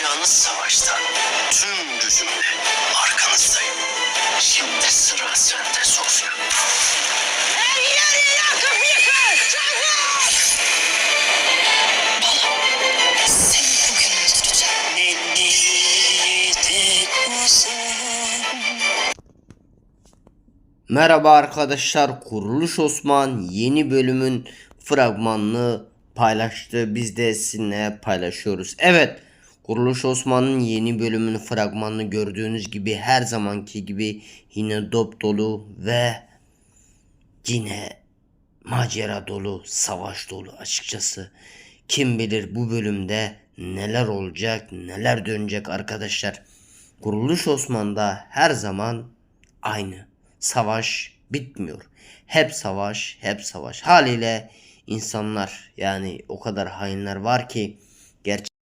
Kazanacağınız savaşta tüm gücümle arkanızdayım. Şimdi sıra sende Sofya. Her yeri yakıp yıkar! Çabuk! Bala, seni bugün öldüreceğim. Beni yedik uzun. Merhaba arkadaşlar Kuruluş Osman yeni bölümün fragmanını paylaştı. Biz de sizinle paylaşıyoruz. Evet Kuruluş Osman'ın yeni bölümünün fragmanını gördüğünüz gibi her zamanki gibi yine dop dolu ve yine macera dolu, savaş dolu açıkçası. Kim bilir bu bölümde neler olacak, neler dönecek arkadaşlar. Kuruluş Osman'da her zaman aynı. Savaş bitmiyor. Hep savaş, hep savaş. Haliyle insanlar yani o kadar hainler var ki gerçek